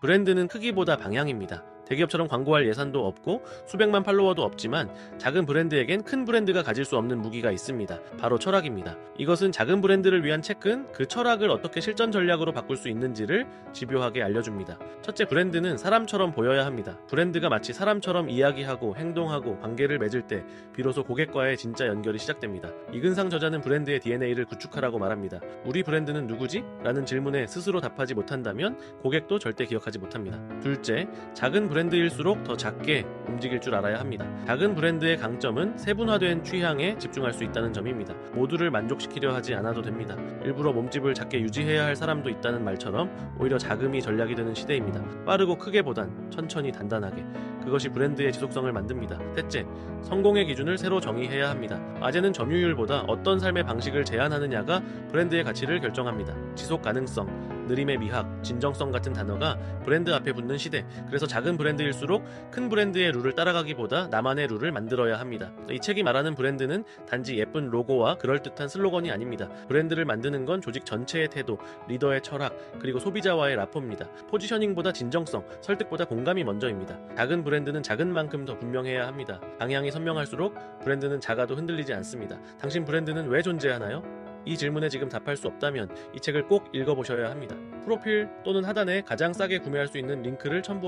브랜드는 크기보다 방향입니다. 대기업처럼 광고할 예산도 없고 수백만 팔로워도 없지만 작은 브랜드에겐 큰 브랜드가 가질 수 없는 무기가 있습니다. 바로 철학입니다. 이것은 작은 브랜드를 위한 책은 그 철학을 어떻게 실전 전략으로 바꿀 수 있는지를 집요하게 알려줍니다. 첫째, 브랜드는 사람처럼 보여야 합니다. 브랜드가 마치 사람처럼 이야기하고 행동하고 관계를 맺을 때 비로소 고객과의 진짜 연결이 시작됩니다. 이근상 저자는 브랜드의 DNA를 구축하라고 말합니다. 우리 브랜드는 누구지? 라는 질문에 스스로 답하지 못한다면 고객도 절대 기억하지 못합니다. 둘째, 작은 브랜드 일수록 더 작게 움직일 줄 알아야 합니다. 작은 브랜드의 강점은 세분화된 취향에 집중할 수 있다는 점입니다. 모두를 만족시키려 하지 않아도 됩니다. 일부러 몸집을 작게 유지해야 할 사람도 있다는 말처럼 오히려 자금이 전략이 되는 시대입니다. 빠르고 크게 보단 천천히 단단하게. 그것이 브랜드의 지속성을 만듭니다. 셋째, 성공의 기준을 새로 정의해야 합니다. 아재는 점유율보다 어떤 삶의 방식을 제안하느냐가 브랜드의 가치를 결정합니다. 지속 가능성, 느림의 미학, 진정성 같은 단어가 브랜드 앞에 붙는 시대. 그래서 작은 브랜드일수록 큰 브랜드의 룰을 따라가기보다 나만의 룰을 만들어야 합니다. 이 책이 말하는 브랜드는 단지 예쁜 로고와 그럴듯한 슬로건이 아닙니다. 브랜드를 만드는 건 조직 전체의 태도, 리더의 철학, 그리고 소비자와의 라포입니다. 포지셔닝보다 진정성, 설득보다 공감이 먼저입니다. 작은 브랜드는 작은 만큼 더 분명해야 합니다. 방향이 선명할수록 브랜드는 작아도 흔들리지 않습니다. 당신 브랜드는 왜 존재하나요? 이 질문에 지금 답할 수 없다면 이 책을 꼭 읽어보셔야 합니다. 프로필 또는 하단에 가장 싸게 구매할 수 있는 링크를 첨부하여